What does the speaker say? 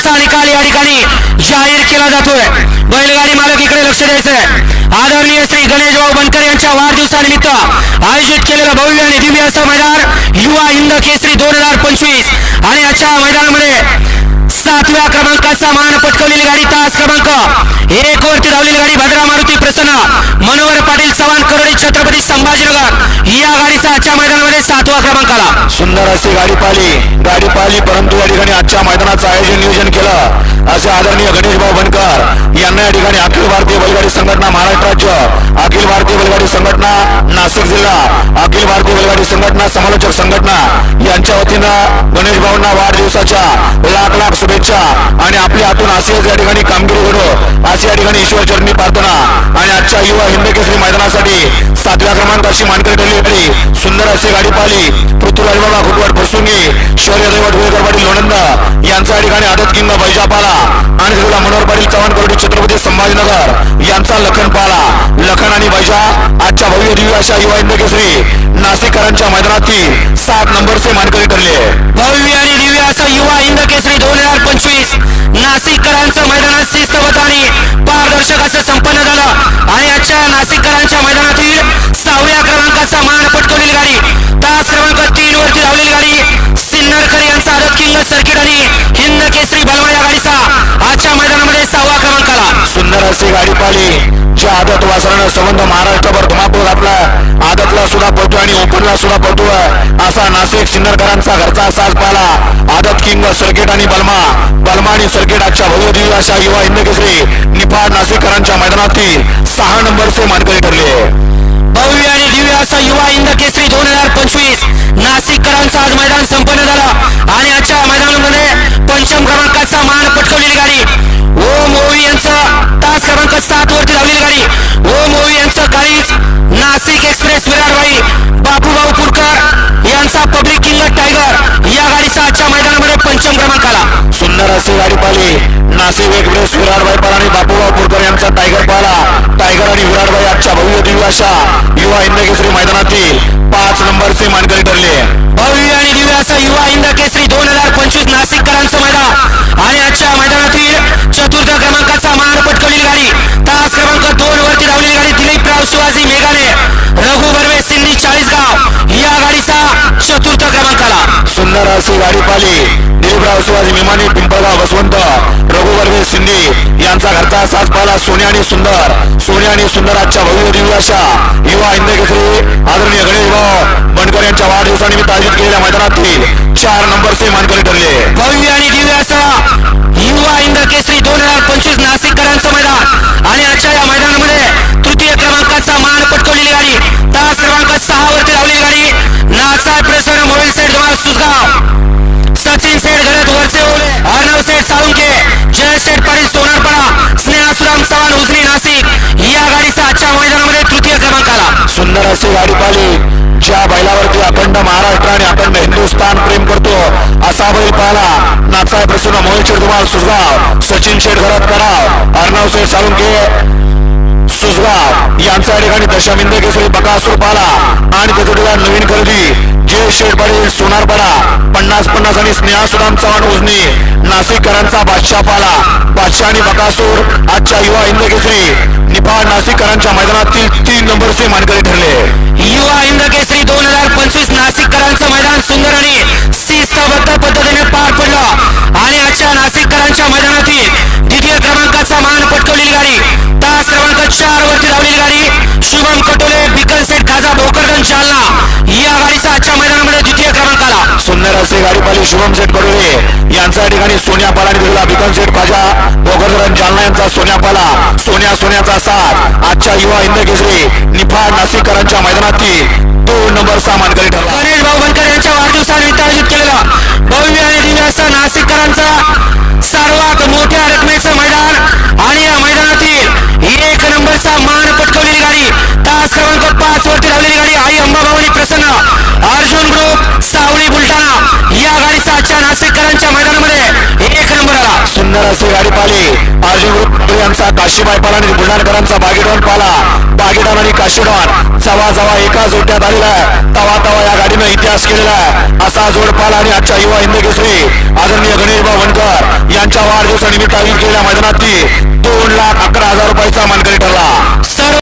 फायनलचा निकाल या ठिकाणी जाहीर केला जातोय. बैलगाडी मालक इकडे लक्ष द्यायचंय. आदरणीय श्री गणेश भाऊ बनकर यांच्या वाढदिवसानिमित्त आयोजित केलेलं भव्य आणि दिव्य असं मैदान युवा हिंद केसरी दोन हजार पंचवीस आणि याच्या मैदानामध्ये सातव्या क्रमांकाचा मान पटकवलेली गाडी तास क्रमांक एक वरती धावलेली गाडी भद्रा मारुती प्रसन्न मनोहर पाटील चव्हाण करोडी छत्रपती संभाजीनगर या गाडीचा आजच्या मैदानामध्ये सातवा क्रमांक आला. सुंदर अशी गाडी पाली गाडी पाली परंतु गाडी आजच्या मैदानाचं आयोजन नियोजन केलं. असे आदरणीय गणेशभाऊ बनकर यांना या ठिकाणी अखिल भारतीय बैलगाडी संघटना महाराष्ट्र राज्य अखिल भारतीय बैलगाडी संघटना नाशिक जिल्हा अखिल भारतीय बैलगाडी संघटना समालोचक संघटना यांच्या वतीनं गणेश भाऊंना वाढदिवसाच्या लाख लाख शुभेच्छा आणि आपल्या हातून असेच या ठिकाणी कामगिरी घडो अशी या ठिकाणी ईश्वर चरणी प्रार्थना आणि युवा हिंदकेसरी मैदानासाठी सातव्या क्रमांकाची मानकरी ठरली होती. सुंदर अशी गाडी पाहिली. पृथ्वीराज बाबा खुटवाड फसुंगी शौर्य दैवत होळकर पाटील लोणंदा यांचा ठिकाणी आदत किंग बैजापाला. आणि तिथला मनोहर पाटील चव्हाण करोडी छत्रपती संभाजीनगर यांचा लखन पाला. लखन आणि बैजा आजच्या भव्य दिव्य अशा युवा हिंदकेसरी नाशिककरांच्या मैदानातील सात नंबरचे मानकरी ठरले. भव्य आणि दिव्य असा युवा हिंदकेसरी दोन हजार पंचवीस नाशिककरांचं आला सुंदर गाडी पाहिली ज्या आदत वासरानं संबंध महाराष्ट्रभर धुमाकूळ घातला. आदतला सुद्धा पळतो आणि ओपनला सुद्धा पळतोय असा नाशिक सिन्नरकरांचा घरचा साज पाहिला. आदत किंग सर्किट आणि बलमा. बलमा आणि सर्किट आजच्या भगवती अशा युवा हिंद केसरी निफाड नाशिककरांच्या मैदानातील सहा नंबरचे मानकरी ठरले. भव्य आणि दिव्य असा युवा हिंद केसरी दोन हजार पंचवीस असे वेगवेगळे विराटबाई पाल आणि बापूराव पुरकर यांचा टायगर पाला. टायगर आणि विराटबाई आजच्या भव्य दिव्य अशा युवा हिंद केसरी मैदानातील अशी दिलीपराव शिवाजी मिमानी पिंपळगाव वसवंत रघु बर्वे सिंधी यांचा घरचा साज पाला सोने आणि सुंदर सोने आणि सुंदर आजच्या भव्य दिव्य अशा युवा हिंद आदरणीय गणेश भाऊ बनकर यांच्या वाढदिवसानिमित्त आयोजित केलेल्या मैदानातील चार नंबरचे मानकरी ठरले. भव्य आणि दिव्य असं मोहित शेठ सुजगाव सचिन शेठ घरात कराव अर्णव शेठ साळुंके सुजगाव यांचा या ठिकाणी दशमिंद केसरी बकासूर पाला आणि त्याच्या ठिकाणी नवीन खरेदी जय शेठ पाटील सोनारपाडा पन्नास पन्नास आणि स्नेहा सुदाम चव्हाण उजनी नाशिककरांचा बादशाह पाला बादशाह आणि बकासूर आजच्या युवा हिंद केसरी निफाड नाशिककरांच्या मैदानातील तीन नंबरचे मानकरी. असे शुभम शेठ कडोरे यांचा या ठिकाणी सोन्या पाला आणि दिलेला बिकन शेठ पाजा भोगरधरण जालना यांचा सोन्या पाला सोन्या सोन्याचा साथ. आजच्या युवा हिंद केसरी निफाड नाशिककरांच्या मैदानातील दोन नंबरचा मानकरी ठरला. गणेश भाऊ बनकर यांच्या वाढदिवसानिमित्त आयोजित केलेला भव्य काशीबाई पाला आणि गुंडाणकरांचा बागेडॉन पाला. बागेडॉन आणि काशीडॉन जवा जवा एका जोट्यात आलेला आहे. तवा तवा या गाडीनं इतिहास केलेला आहे. असा जोड पाला आणि आजच्या युवा हिंद केसरी आदरणीय गणेशभाऊ वणकर यांच्या वाढदिवसानिमित्त आयोजित केलेल्या मैदानात दोन लाख अकरा हजार रुपयाचा मानकरी ठरला.